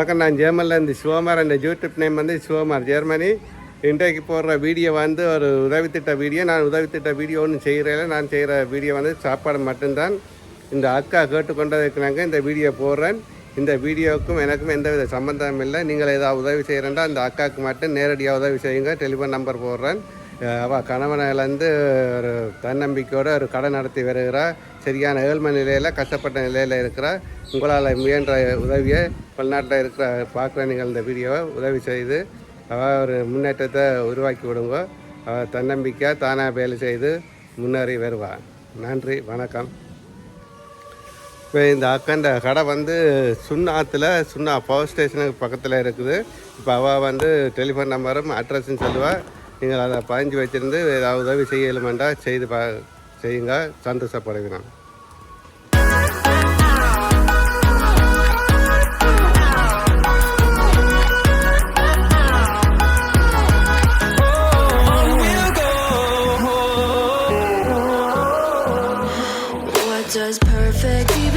வணக்கம் நான் ஜெர்மனில் இந்த சிவமார் அந்த யூடியூப் நேம் வந்து சிவமார் ஜெர்மனி. இன்றைக்கு போடுற வீடியோ வந்து ஒரு உதவித்திட்ட வீடியோ. நான் உதவித்திட்ட வீடியோ ஒன்று செய்கிறேன் நான் செய்கிற வீடியோ வந்து சாப்பாடு மட்டும்தான். இந்த அக்கா கேட்டுக்கொண்டதுக்குனாங்க இந்த வீடியோ போடுறேன். இந்த வீடியோவுக்கும் எனக்கும் எந்தவித சம்பந்தமும் இல்லை. நீங்கள் ஏதாவது உதவி செய்கிறேன்டா அந்த அக்காவுக்கு மட்டும் நேரடியாக உதவி செய்யுங்க. டெலிஃபோன் நம்பர் போடுறேன். அவள் அவ கணவனிலேருந்து ஒரு தன்னம்பிக்கையோடு ஒரு கடை நடத்தி வருகிறா சரியான ஏழ்மை நிலையில் கஷ்டப்பட்ட நிலையில் இருக்கிறா உங்களால் முயன்ற உதவியை வெளிநாட்டில் இருக்கிற பார்க்குற நிகழ்ந்த வீடியோவை உதவி செய்து அவள் ஒரு முன்னேற்றத்தை உருவாக்கி விடுங்க அவள் தன்னம்பிக்கையாக தானாக வேலை செய்து முன்னேறி வருவாள் நன்றி வணக்கம். இப்போ இந்த அக்கண்ட கடை வந்து சுண்ணாத்தில் சுண்ணா பவர் ஸ்டேஷனுக்கு பக்கத்தில் இருக்குது. இப்போ அவள் வந்து டெலிஃபோன் நம்பரும் அட்ரஸும் சொல்லுவாள் நீங்கள் அதை பதிஞ்சு வச்சுருந்து ஏதாவது உதவி செய்யலுமெண்டா செய்து பா செய்யுங்க. சந்தோஷப்படுகிறோம் does perfect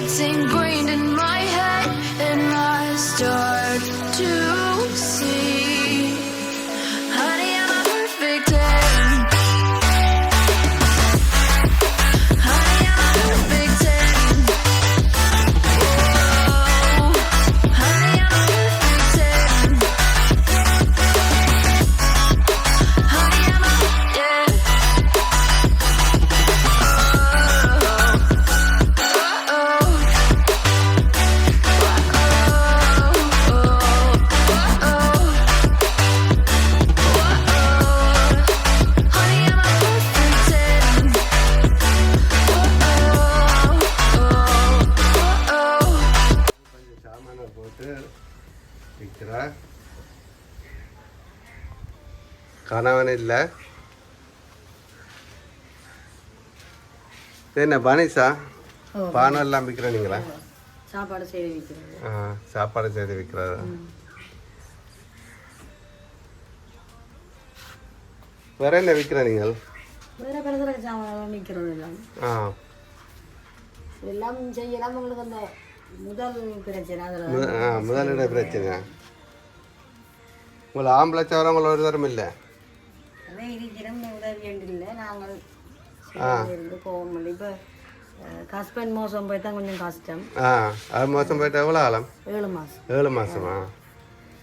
dancing green. இது என்ன பனிஷா? பானம் எல்லாம் விற்கிற நீங்களா? சாப்பாடு செய்து வைக்கிறது ஆ சாப்பாடு செய்து விற்கிறதா வேற என்ன விற்கிற நீங்கள்? வேற பலதர சாமான் விற்கிறது எல்லாம். ஆ. எல்லாம் செய்யலாம் உங்களுக்கு அந்த முதல் பிரச்சனை அதில் ஆ முதலிட பிரச்சனை உங்களை ஆம்பளை சவரம் உங்களை ஒரு தரம் இல்லை. அதே இருக்கிறோம் உதவி இல்லை நாங்கள். இருந்து போவோம். இல்லை இப்போ ஹஸ்பண்ட் மோசம் போய் தான் கொஞ்சம் கஷ்டம். ஆ அது மோசம் போயிட்டு எவ்வளோ ஆழம் ஏழு மாதம் ஏழு மாசமா?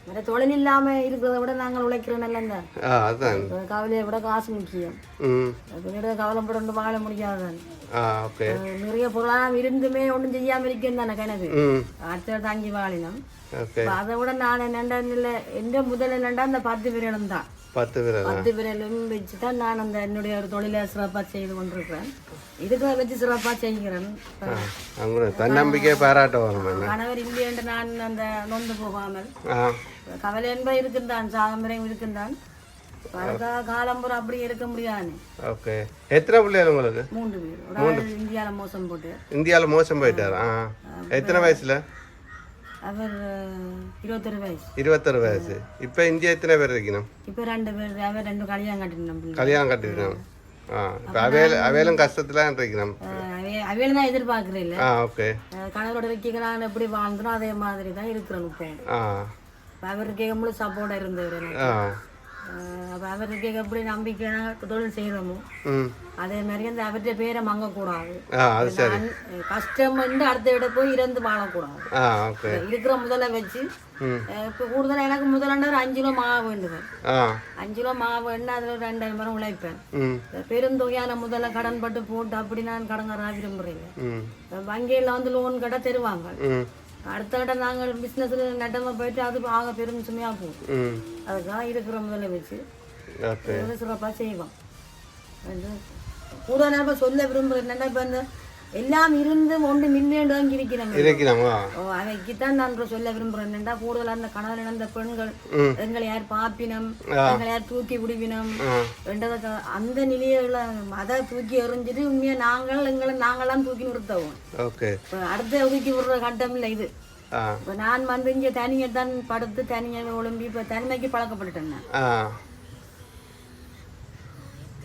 வேற தொழில் இல்லாமல் இருக்கிறத விட நாங்கள் உழைக்கிறோம் நல்லா ஆ அதுதான் கவலையை விட காசு முக்கியம். பின்னாடி கவலைப்பட்டு வாழ அஹ் நிறைய பொருளாதாரம் இருந்துமே ஒன்றும் செய்யாமல் இருக்கேன் தானே கணக்கு. ம். அடுத்த தாங்கி வாழினோம். ஓகே. அப்ப அதை விட நான் என்னண்டா இல்லை எந்த முதல் என்னண்டா அந்த பத்து விரலும் தான். பத்து பேர் பத்து விரலும் வச்சு தான் நான் அந்த என்னுடைய ஒரு தொழிலை சிறப்பாக செய்து கொண்டிருக்கிறேன். இதுக்கு வச்சு சிறப்பாக செய்கிறேன். தன்னம்பிக்கையை பாராட்ட வரும் கணவர் இல்லையென்று நான் அந்த நொந்து போகாமல். கவலை என்பது இருக்கின்றான் சாகம்பரையும் இருக்கின்றான். காலம்புறம் அப்படி இருக்க முடியாது. ஓகே. எத்தனை பிள்ளைகள் உங்களுக்கு? மூன்று பேர். இந்தியாவில் மோசம் போட்டு. இந்தியாவில் மோசம் போயிட்டார்? எத்தனை வயசுல? அவர் இருபத்தொரு வயசு. இருபத்தொரு வயசு. இப்போ இந்தியா எத்தனை பேர் இருக்கணும் இப்போ ரெண்டு பேர் அவர் ரெண்டு கல்யாணம் கட்டினோம் கல்யாணம் கட்டிருக்கணும் ஆ இப்போ அவையில அவையிலும் கஷ்டத்துல இருக்கணும் அவையில தான் எதிர்பார்க்குறேன் இல்லை. ஆ ஓகே. கணவரோட வைக்கிறான் எப்படி வாழ்ந்தோம் அதே மாதிரி தான் இருக்கிறோம் இப்போ. அவருக்கு முழு சப்போர்ட்டாக இருந்தவர் ஆ. அப்போ அவருக்கு எப்படி நம்பிக்கை தொழில் செய்கிறோமோ அதே மாதிரி அந்த அவர்கிட்ட பேரை மங்கக்கூடாது. கஷ்டம் வந்து அடுத்த இடம் போய் இறந்து வாழக்கூடாது. இருக்கிற முதல்ல வச்சு இப்போ கூடுதலாக எனக்கு முதலாண்ட ஒரு அஞ்சு கிலோ மாவு வேண்டுவேன் அஞ்சு கிலோ மாவு எண்ணெய் அதில் ரெண்டாயிரம் மரம் உழைப்பேன். பெருந்தொகையான முதல்ல கடன் பட்டு போட்டு அப்படி நான் கடங்காரா விரும்புகிறேன் வங்கியில் வந்து லோன் கடை தருவாங்க. அடுத்த கட்ட நாங்கள் பிஸ்னஸில் நட்டமாக போயிட்டு அது ஆக பெரும் சுமையாக போகும். அதுக்காக இருக்கிற முதல்ல வச்சு ஓகே சிறப்பாக செய்வோம். கூட நேரம் சொல்ல விரும்புகிறேன் என்னன்னா இப்போ இந்த எல்லாம் இருந்து ஒன்று மில்லியன் இருக்கிறாங்க. இருக்கிறாமா ஓ அவைக்கு தான் நான் சொல்ல விரும்புகிறேன் என்னடா கூடுதல் அந்த கணவன் இழந்த பெண்கள் எங்களை யார் பாப்பினம். எங்களை யார் தூக்கி விடுவினம் ஆ. ரெண்டாவது அந்த நிலையில அதை தூக்கி எறிஞ்சிட்டு உண்மையா நாங்கள் எங்களை நாங்களாம் தூக்கி நிறுத்தவும். ஓகே. அடுத்த தூக்கி விடுற கட்டம் இல்லை இது. இப்போ நான் வந்து இங்கே தனியை தான் படுத்து தனியாக ஒழும்பி இப்போ தனிமைக்கு பழக்கப்பட்டுட்டேன்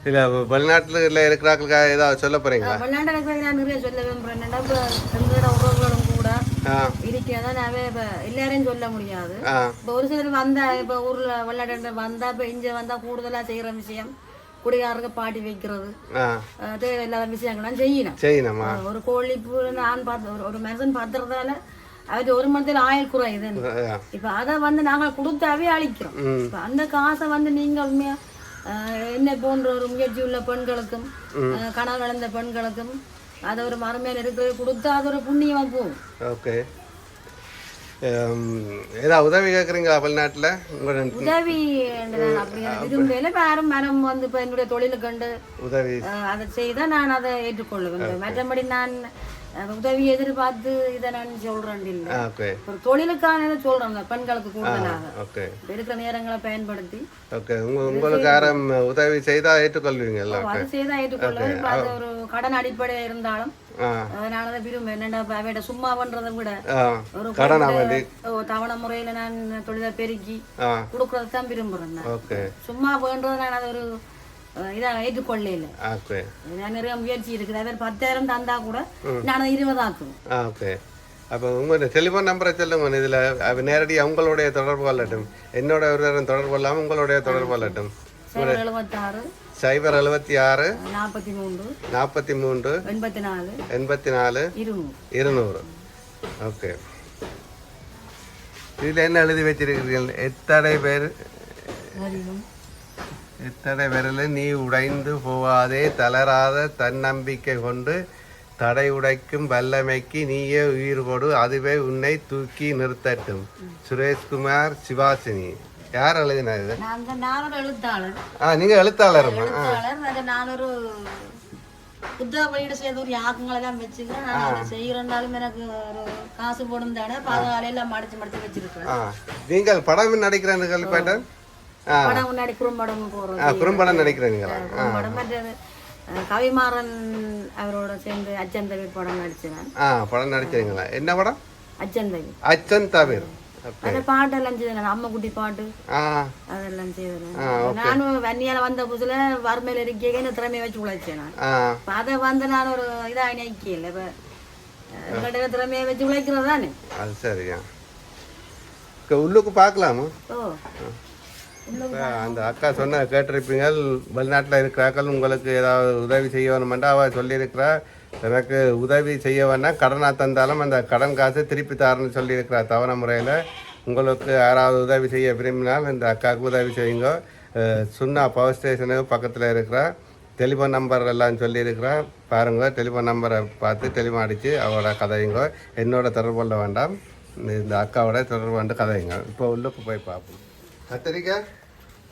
இல்லை வெளிநாட்டில் இருக்கிறாக்களுக்காக ஏதாவது சொல்ல எனக்கு நான் நிறைய சொல்ல இப்போ எங்களோட உறவுகளும் கூட இப்போ எல்லாரையும் சொல்ல முடியாது. இப்போ ஒரு சிலர் வந்தா இப்போ ஊர்ல விளையாட வந்தா இப்போ இங்க வந்தா கூடுதலா செய்யற விஷயம். குடிகாரருக்கு பாட்டி வைக்கிறது. ஆ. அஹ் தேவையில்லாத விஷயங்கள்லாம் செய்யணும். ஒரு கோழி நான் பார்த்து ஒரு- மனுஷன் பார்த்துறதால அவருக்கு ஒரு மணத்தில் ஆயில் குறையுது இப்போ அதை வந்து நாங்கள் கொடுத்தாவே அழிக்கிறோம். அந்த காசை வந்து நீங்கள் உண்மையா என்னை போன்ற ஒரு முயற்சி உள்ள பெண்களுக்கும் கணவர் இழந்த பெண்களுக்கும் அதை ஒரு மரமேல இருக்கிறது கொடுத்தா அது ஒரு புண்ணியமா போகும். ஓகே. ஏதாவது உதவி கேட்குறீங்களா வெளிநாட்டில்? உதவி விரும்பல யாரும் மரம் வந்து இப்போ என்னுடைய தொழிலுக்கு கண்டு உதவி. அதை செய்தா நான் அதை ஏற்றுக்கொள்ளுவேன். மற்றபடி நான் உதவி எதிர்பார்த்து இதை நான் சொல்றேன் இல்லை. ஒரு தொழிலுக்கான சொல்றேன் பெண்களுக்கு கூடுதலாக. இருக்கிற நேரங்களை பயன்படுத்தி. ஓகே உங்க உங்களுக்கு யாரும் உதவி செய்தால் ஏற்றுக்கொள்வீங்கல்ல ஓகே அது செய்தா ஏற்றுக்கொள்ளுவேன். அது ஒரு கடன் அடிப்படை இருந்தாலும் ஆ. அதனால தான் விரும்புவேன். என்னடா சும்மா பண்றதை விட ஒரு கடனா தவணை முறையில நான் தொழிலை பெருக்கி ஆ. கொடுக்கறது தான் விரும்புறேன் சும்மா வேண்டதை நான் அதை ஒரு அஹ், இதா ஏற்றுக்கொள்ள இல்லை ஓகே. நான் நிறைய முயற்சி இருக்குது. அவர் பத்தாயிரம் தந்தா கூட நான் ஆ ஓகே. அப்போ உங்களோட டெலிஃபோன் நம்பரை சொல்லுங்க இதில். நேரடியாக உங்களுடைய தொடர்பு கொள்ளட்டும். என்னோட ஒரு நேரம் தொடர்பு கொள்ளாமல் உங்களுடைய தொடர்பு கொள்ளட்டும். சைபர் எழுபத்தி ஆறு நாற்பத்தி மூன்று நாற்பத்தி மூன்று எண்பத்தி நாலு எண்பத்தி நாலு இருநூறு. ஓகே. இதில் என்ன எழுதி வச்சிருக்கிறீர்கள்? எத்தனை பேர்? எத்தனை பேரில் நீ உடைந்து போகாதே தளராத தன்னம்பிக்கை கொண்டு தடை உடைக்கும் வல்லமைக்கு நீயே உயிர் கொடு அதுவே உன்னை தூக்கி நிறுத்தட்டும். சுரேஷ்குமார் சிவாசினி. யார் எழுதினது? ஆ ஆ. எழுத்தாளர் நான் ஒரு புத்தக வெளியிட செய்த ஒரு யாக்கங்களை எல்லாம் வச்சுக்கிறேன் நான் அதை செய்கிறேன்னாலும் எனக்கு ஒரு காசு போடும் தானே மடிச்சு மடிச்சு வச்சிருக்கேன் நீங்கள் படம் நடிக்கிறேன்னு கேள்விப்பட்டேன் படம் முன்னாடி குறும்படம் ஆ குறும்படம் கவிமாறன் அவரோட சேர்ந்து அச்சந்தவி படம் நடிச்சேன் ஆ படம் நடிக்கிறீங்களா என்ன படம்? அச்சன் தவிர. அந்த பாட்டெல்லாம் செய்தேன் அம்மக்குட்டி பாட்டு? அதெல்லாம் செய்தேன் நானும் வன்னியால வந்த புதுசுல வறுமையில இருக்கே இந்த திறமையை வச்சு உழைச்சேன் அதை வந்து நான் ஒரு இதாக நினைக்கல இப்போ திறமையை வச்சு உழைக்கிறது தானே அது சரியா உள்ளுக்கு பார்க்கலாமா? ஓ. அந்த அக்கா சொன்ன கேட்டிருப்பீங்கள் வெளிநாட்டில் இருக்கிறாக்கள் உங்களுக்கு ஏதாவது உதவி செய்ய வேணுமெண்டா அவள் சொல்லியிருக்கிறா எனக்கு உதவி செய்ய வேணாம். கடனாக தந்தாலும் அந்த கடன் காசு திருப்பி தரேன்னு சொல்லியிருக்கிறா தவணை முறையில். உங்களுக்கு யாராவது உதவி செய்ய விரும்பினால் இந்த அக்காவுக்கு உதவி செய்யுங்க. சுண்ணா பவர் ஸ்டேஷனுக்கு பக்கத்தில் இருக்கிறா டெலிஃபோன் நம்பர் எல்லாம் சொல்லியிருக்கிறா பாருங்க டெலிஃபோன் நம்பரை பார்த்து டெலிஃபோன் அடித்து அவரோட கதையுங்க. என்னோட தொடர்பு கொள்ள வேண்டாம். இந்த அக்காவோட தொடர்பு வந்து கதைங்க இப்போ உள்ளுக்கு போய் பார்ப்போம். கத்திரிக்காய்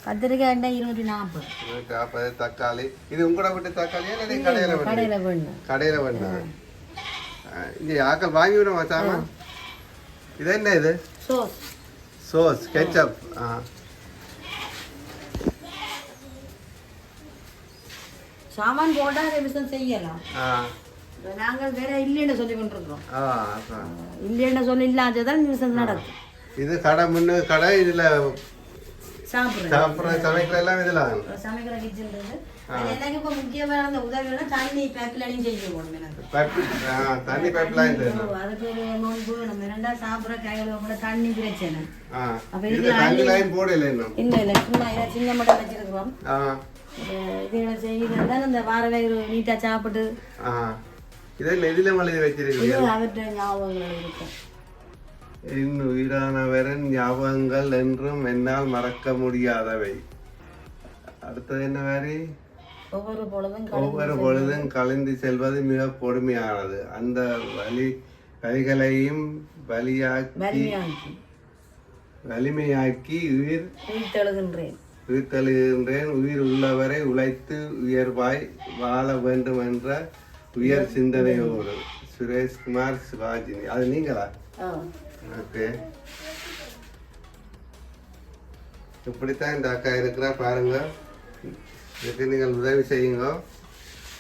கத்திரிக்காய் எண்ணெய் இருநூற்றி நாற்பது. நாற்பது தக்காளி. இது உங்களோட வீட்டு தக்காளியா இல்லை கடையில் கடையில் வேணும். கடையில் வேணும்? இங்கே ஆக்கள் வாங்கி விட வச்சாமா இது என்ன இது? சோஸ். Sauce ketchup. ஆ. சாமான் போட்டால் ரிவிஷன் செய்யலாம். ஆ. நாங்கள் வேற இல்லைன்னு சொல்லி கொண்டிருக்கிறோம். இல்லைன்னு சொல்லி இல்லாததான் ரிவிஷன் நடக்கும். இது கடை முன்னு கடை இதில் சாப்பிட்ற சமைக்கிற எல்லாம் இதில் சமைக்கிற கிச்சன் இருக்கு அது எனக்கு இப்போ முக்கியமான அந்த உதவியோட தண்ணி பேப்பிலையும் செய்ய போகணும் எனக்கு. தண்ணி ஓ, அதுக்கு நோன்பு நம்ம ரெண்டா சாப்பிட்ற கையில் கூட தண்ணி பிரச்சனை. அப்ப இது தண்ணி லைன் போடல இன்னும். இல்லை இல்லை சும்மா இதை சின்ன மட்டும் வச்சிருக்கிறோம். ஆ. இதுகளை செய்யறது இந்த வார வேறு நீட்டாக சாப்பிட்டு. இதில் எதில் எழுதி வச்சிருக்கீங்க அவர்கிட்ட ஞாபகங்கள் இருக்கும் என் உயிரானவரின் ஞாபகங்கள் என்றும் என்னால் மறக்க முடியாதவை. அடுத்தது என்ன மாதிரி ஒவ்வொரு பொழுதும் ஒவ்வொரு பொழுதும் கலைந்து செல்வது மிக கொடுமையானது. அந்த வலி வலிகளையும் வலியாக்கி வலிமையாக்கி உயிர் உயிர்த்தெழுகின்றேன். உயிர்த்தெழுகின்றேன். உயிர் உள்ளவரை உழைத்து உயர்வாய் வாழ வேண்டும் என்ற உயர் சிந்தனையோடு. சுரேஷ்குமார் சிவாஜினி. அது நீங்களா? ஆ. ஓகே. இப்படித்தான் இந்த அக்கா இருக்கிறா பாருங்க. இதுக்கு நீங்கள் உதவி செய்யுங்க.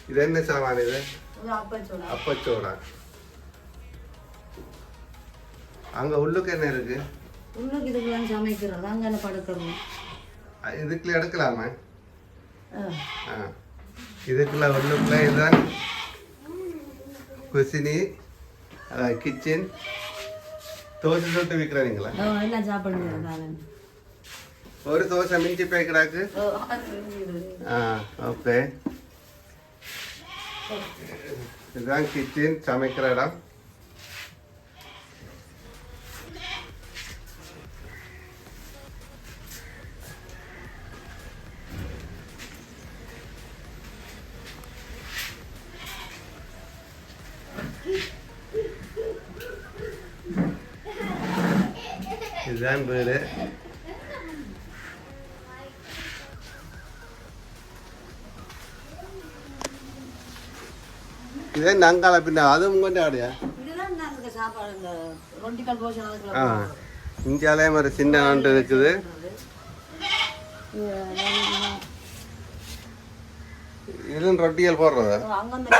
இது என்ன சாமான் இது? அப்பச்சோடா அங்க உள்ளுக்கு என்ன இருக்கு? உள்ளுக்கு இதுக்கெல்லாம் சமைக்கிறது அங்கே படுக்கிறது அ- இதுக்குள்ள எடுக்கலாமா? இதுக்குள்ள உள்ளுக்குள்ள இதுதான். குசினி கிச்சன் தோசை சுட்டு விற்கிறாங்களா ஓ, எல்லாம் சாப்பிடுங்க ஒரு தோசை மிஞ்சி பேக்கடாக்கு. ஆ ஓகே. இதுதான் கிச்சன் சமைக்கிற இடம். இதுதான் வீடு இதே நங்கால பின்ன அதுவும் கொஞ்சம் ஆடையா ஆ இந்தியாலே ஒரு சின்ன நாட்டு இருக்குது இது நான் இதுவும் ரொட்டியல் போடுறதா அங்க அந்த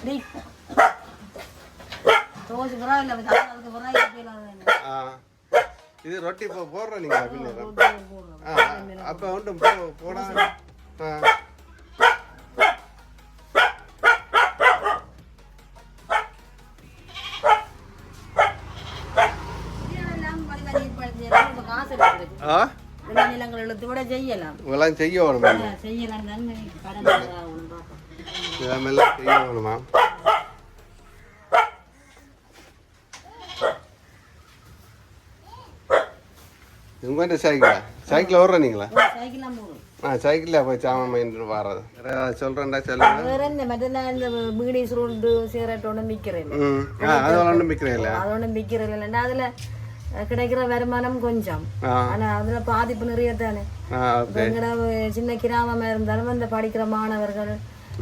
டேய். தோசை அதுக்கு பரவாயில்ல ஆ இது ரொட்டி போ போடுற நீங்க பின்ன போடுறோம் ஆ அப்போ போ போடா. ஆ. இதெல்லாம் மணி மணி ஏற்படுத்தி இப்ப காசு இருக்குது ஆ விளைநிலங்கள் இழுத்து விட செய்யலாம் இதெல்லாம் செய்ய வேணுமா செய்யலாம் தான் கடன் ஆகணும் பார்ப்போம் இதெல்லாம் செய்ய வேணுமா உங்கள்கிட்ட சைக்கிளா? சைக்கிள் ஓடுற நீங்களா? ஆ சைக்கிளில் போய் சாமான் மைண்டு வர்றது. சொல்கிறேன்டா சொல்லுங்க வேற என்ன மற்ற நான் இந்த பீடி சுருண்டு சிகரெட் ஒன்று விற்கிறேன் ம் ஆ அது ஒன்றும் விற்கிறேன் இல்லை. அது ஒன்றும் விற்கிறது இல்லைன்னா அதில் கிடைக்கிற வருமானம் கொஞ்சம். ஆ. ஆனால் அதில் பாதிப்பு நிறைய தானே. எங்கட சின்ன கிராமமாக இருந்தாலும் இந்த படிக்கிற மாணவர்கள்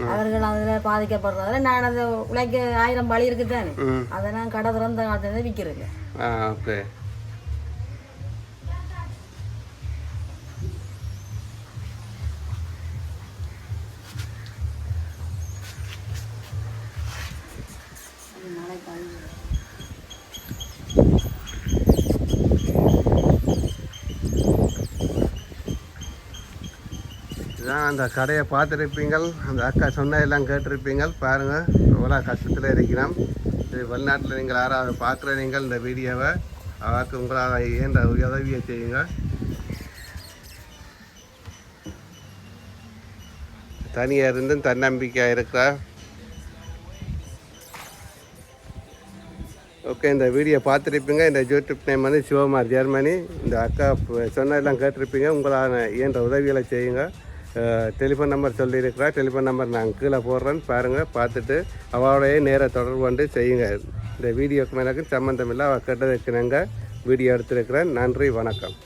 அவர்கள் அதில் பாதிக்கப்படுறதால நான் அதை உழைக்க ஆயிரம் வழி இருக்குது தானே. அதை நான் கடை திறந்த காலத்துல விற்கிறது அந்த கடையை பார்த்துருப்பீங்கள். அந்த அக்கா சொன்னதெல்லாம் கேட்டிருப்பீங்கள். பாருங்கள் எவ்வளோ கஷ்டத்தில் இருக்கிறோம். இது வெளிநாட்டில் நீங்கள் யாராவது பார்க்குற நீங்கள் இந்த வீடியோவை அவருக்கு உங்களால் ஏன்ற உதவியை செய்யுங்க. தனியாக இருந்தும் தன்னம்பிக்கையாக இருக்கிறா. ஓகே இந்த வீடியோ பார்த்துருப்பீங்க. இந்த யூடியூப் நேம் வந்து சிவகுமார் ஜெர்மனி. இந்த அக்கா சொன்னதெல்லாம் கேட்டிருப்பீங்க. உங்களால் இயன்ற உதவிகளை செய்யுங்க. டெலிஃபோன் நம்பர் சொல்லியிருக்கிறா டெலிஃபோன் நம்பர் நான் கீழே போடுறேன்னு பாருங்கள் பார்த்துட்டு அவளோடய நேராக தொடர்பு கொண்டு செய்யுங்க. இந்த வீடியோக்கு மேலே சம்மந்தம் இல்லை. அவள் கேட்டதுக்கு நாங்கள் வீடியோ எடுத்திருக்கிறேன். நன்றி வணக்கம்.